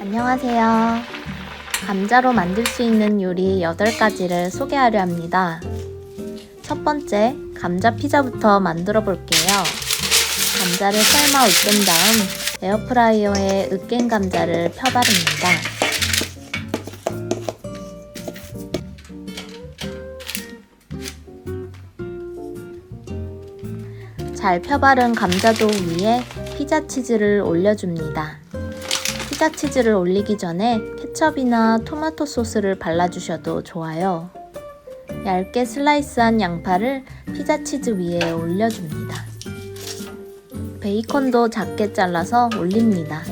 안녕하세요. 감자로 만들 수 있는 요리 8가지를 소개하려 합니다. 첫 번째, 감자 피자부터 만들어 볼게요. 감자를 삶아 으깬 다음 에어프라이어에 으깬 감자를 펴바릅니다. 잘 펴바른 감자도 위에 피자 치즈를 올려줍니다. 피자 치즈를 올리기 전에 케첩이나 토마토 소스를 발라주셔도 좋아요. 얇게 슬라이스한 양파를 피자 치즈 위에 올려줍니다. 베이컨도 작게 잘라서 올립니다.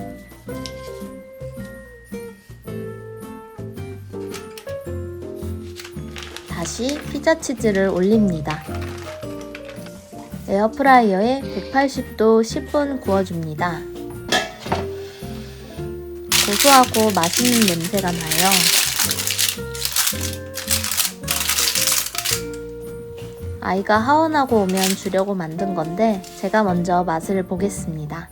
다시 피자 치즈를 올립니다. 에어프라이어에 180도 10분 구워줍니다. 고소하고 맛있는 냄새가 나요. 아이가 하원하고 오면 주려고 만든 건데 제가 먼저 맛을 보겠습니다.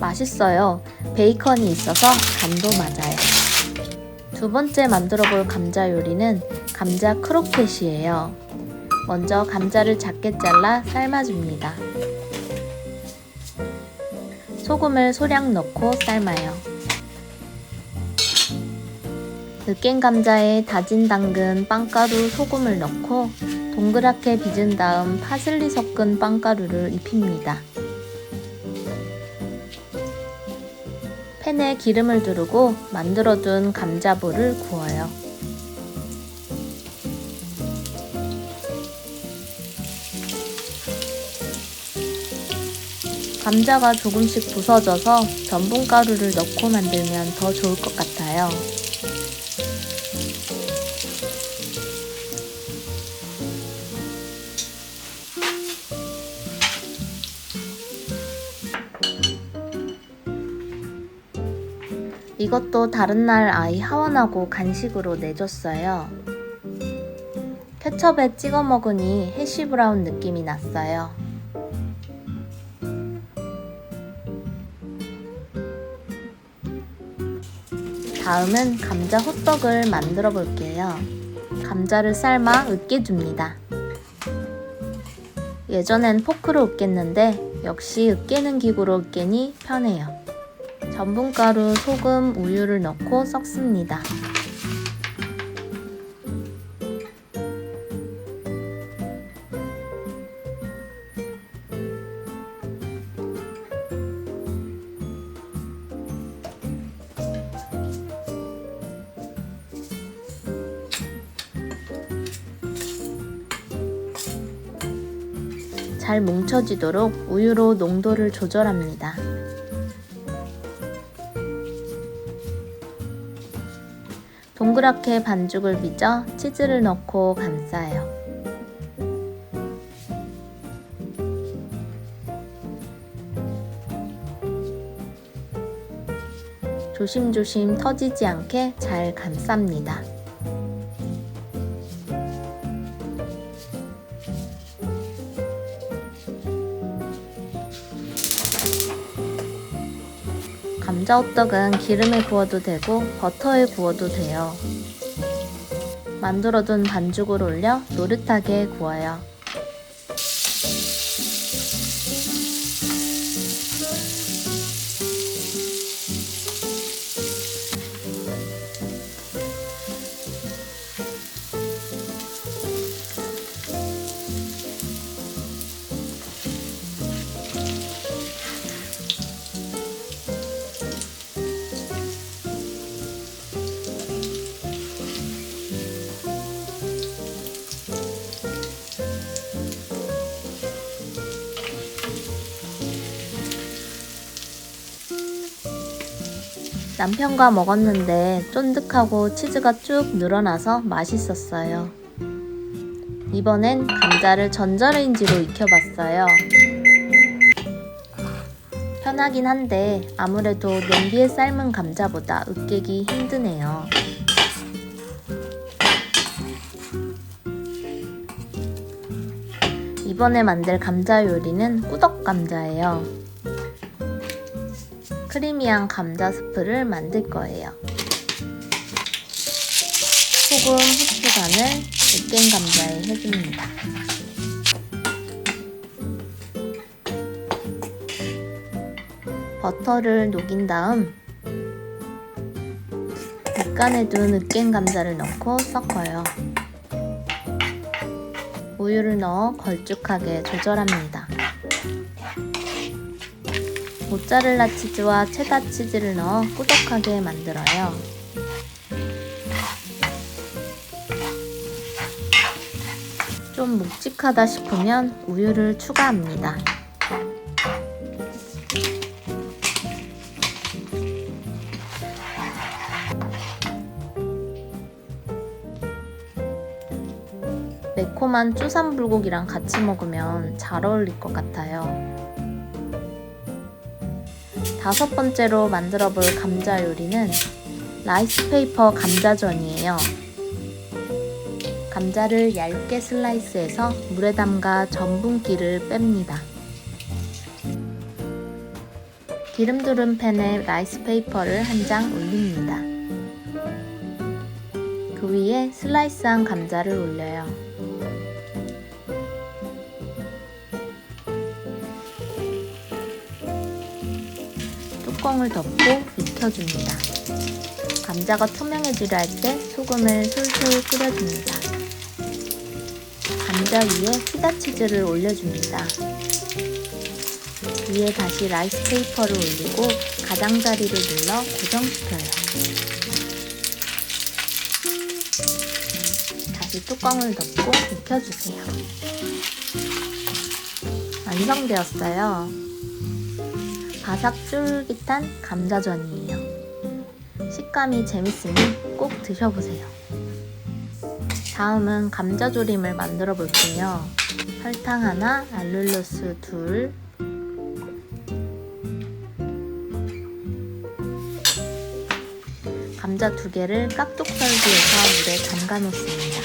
맛있어요. 베이컨이 있어서 간도 맞아요. 두 번째 만들어 볼 감자 요리는 감자 크로켓이에요. 먼저 감자를 작게 잘라 삶아줍니다. 소금을 소량 넣고 삶아요. 으깬 감자에 다진 당근, 빵가루, 소금을 넣고 동그랗게 빚은 다음 파슬리 섞은 빵가루를 입힙니다. 팬에 기름을 두르고 만들어둔 감자볼을 구워요. 감자가 조금씩 부서져서 전분가루를 넣고 만들면 더 좋을 것 같아요. 이것도 다른 날 아이 하원하고 간식으로 내줬어요. 케첩에 찍어 먹으니 해시 브라운 느낌이 났어요. 다음은 감자 호떡을 만들어 볼게요. 감자를 삶아 으깨줍니다. 예전엔 포크로 으깼는데 역시 으깨는 기구로 으깨니 편해요. 전분가루, 소금, 우유를 넣고 섞습니다. 잘 뭉쳐지도록 우유로 농도를 조절합니다. 동그랗게 반죽을 빚어 치즈를 넣고 감싸요. 조심조심 터지지 않게 잘 감쌉니다. 감자 호떡은 기름에 구워도 되고 버터에 구워도 돼요. 만들어둔 반죽을 올려 노릇하게 구워요. 남편과 먹었는데 쫀득하고 치즈가 쭉 늘어나서 맛있었어요. 이번엔 감자를 전자레인지로 익혀봤어요. 편하긴 한데 아무래도 냄비에 삶은 감자보다 으깨기 힘드네요. 이번에 만들 감자 요리는 꾸덕 감자예요. 크리미한 감자 스프를 만들 거예요. 소금, 후추 간을 으깬 감자에 해줍니다. 버터를 녹인 다음 밑간에 둔 으깬 감자를 넣고 섞어요. 우유를 넣어 걸쭉하게 조절합니다. 모짜렐라 치즈와 체다 치즈를 넣어 꾸덕하게 만들어요. 좀 묵직하다 싶으면 우유를 추가합니다. 매콤한 쭈삼 불고기랑 같이 먹으면 잘 어울릴 것 같아요. 다섯 번째로 만들어 볼 감자 요리는 라이스페이퍼 감자전이에요. 감자를 얇게 슬라이스해서 물에 담가 전분기를 뺍니다. 기름 두른 팬에 라이스페이퍼를 한 장 올립니다. 그 위에 슬라이스한 감자를 올려요. 뚜껑을 덮고 익혀줍니다. 감자가 투명해지려 할 때 소금을 솔솔 뿌려줍니다. 감자 위에 피자 치즈를 올려줍니다. 위에 다시 라이스 페이퍼를 올리고 가장자리를 눌러 고정시켜요. 다시 뚜껑을 덮고 익혀주세요. 완성되었어요. 바삭 쫄깃한 감자전이에요. 식감이 재밌으니 꼭 드셔보세요. 다음은 감자조림을 만들어 볼게요. 설탕 하나, 알룰로스 둘, 감자 두 개를 깍둑썰기해서 물에 담가 놓습니다.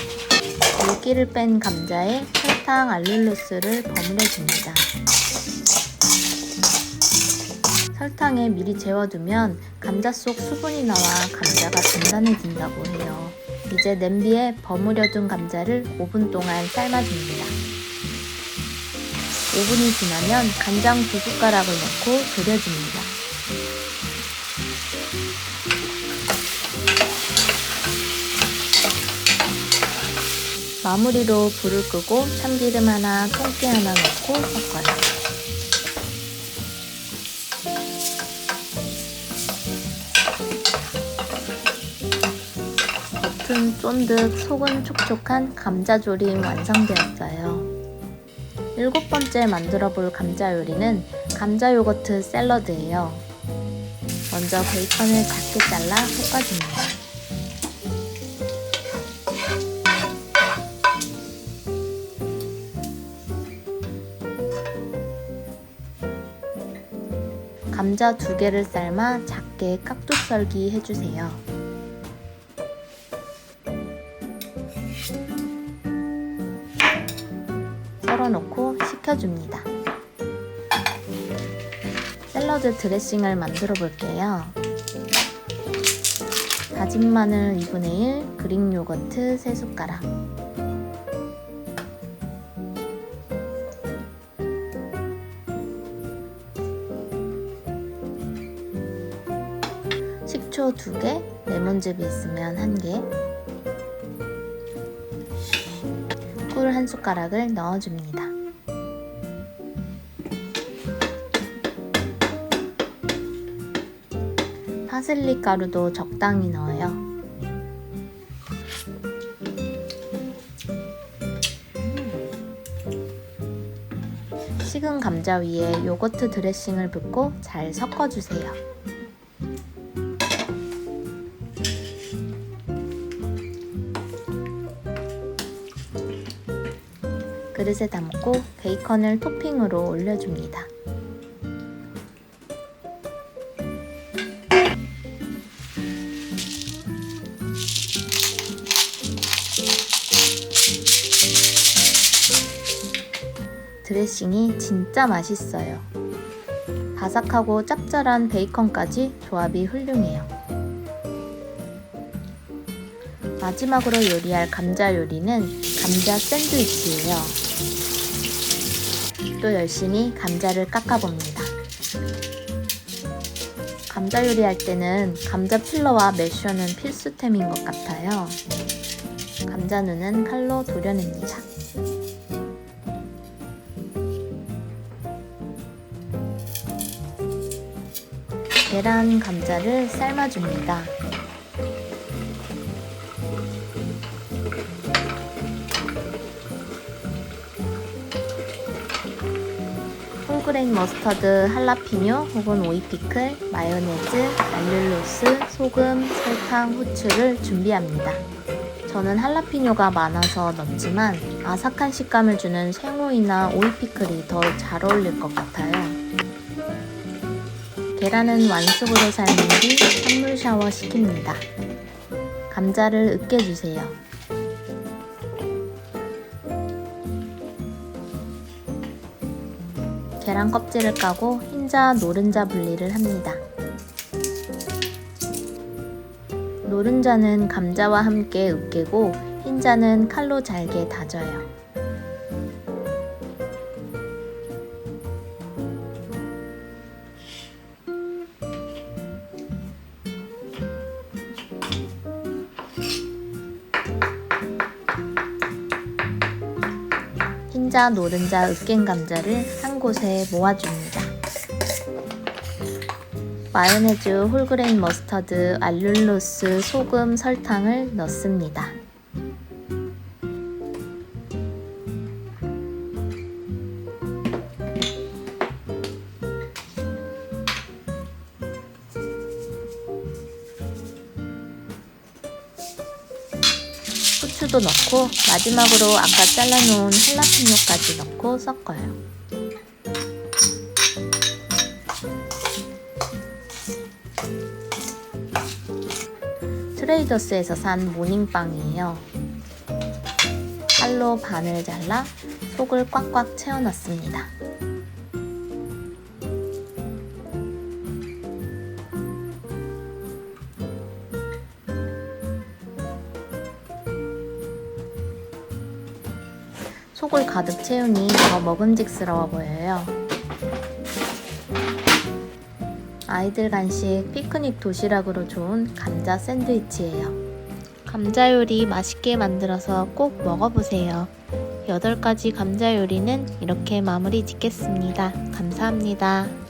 물기를 뺀 감자에 설탕, 알룰로스를 버무려 줍니다. 설탕에 미리 재워두면 감자 속 수분이 나와 감자가 단단해진다고 해요. 이제 냄비에 버무려둔 감자를 5분 동안 삶아줍니다. 5분이 지나면 간장 두 숟가락을 넣고 졸여줍니다. 마무리로 불을 끄고 참기름 하나, 통깨 하나 넣고 섞어요. 겉은 쫀득, 속은 촉촉한 감자조림 완성되었어요. 일곱 번째 만들어 볼 감자 요리는 감자 요거트 샐러드예요. 먼저 베이컨을 작게 잘라 볶아줍니다. 감자 두 개를 삶아 작게 깍둑썰기 해주세요. 식혀줍니다. 샐러드 드레싱을 만들어 볼게요. 다진 마늘 2분의 1, 그릭 요거트 3숟가락, 식초 2개, 레몬즙이 있으면 1개, 꿀 한 숟가락을 넣어줍니다. 파슬리 가루도 적당히 넣어요. 식은 감자 위에 요거트 드레싱을 붓고 잘 섞어주세요. 그릇에 담고 베이컨을 토핑으로 올려줍니다. 드레싱이 진짜 맛있어요. 바삭하고 짭짤한 베이컨까지 조합이 훌륭해요. 마지막으로 요리할 감자 요리는 감자 샌드위치예요. 또 열심히 감자를 깎아봅니다. 감자 요리할 때는 감자 필러와 매셔는 필수템인 것 같아요. 감자 눈은 칼로 도려냅니다. 계란 감자를 삶아줍니다. 홀그레인 머스터드, 할라피뇨 혹은 오이피클, 마요네즈, 알룰로스, 소금, 설탕, 후추를 준비합니다. 저는 할라피뇨가 많아서 넣지만 아삭한 식감을 주는 생오이나 오이피클이 더 잘 어울릴 것 같아요. 계란은 완숙으로 삶은 뒤 찬물 샤워 시킵니다. 감자를 으깨주세요. 계란 껍질을 까고 흰자, 노른자 분리를 합니다. 노른자는 감자와 함께 으깨고 흰자는 칼로 잘게 다져요. 흰자, 노른자, 으깬 감자를 한 곳에 모아줍니다. 마요네즈, 홀그레인 머스터드, 알룰로스, 소금, 설탕을 넣습니다. 후추도 넣고 마지막으로 아까 잘라놓은 할라피뇨까지 넣고 섞어요. 트레이더스에서 산 모닝빵이에요. 칼로 반을 잘라 속을 꽉꽉 채워넣습니다. 속을 가득 채우니 더 먹음직스러워 보여요. 아이들 간식 피크닉 도시락으로 좋은 감자 샌드위치예요. 감자 요리 맛있게 만들어서 꼭 먹어보세요. 8가지 감자 요리는 이렇게 마무리 짓겠습니다. 감사합니다.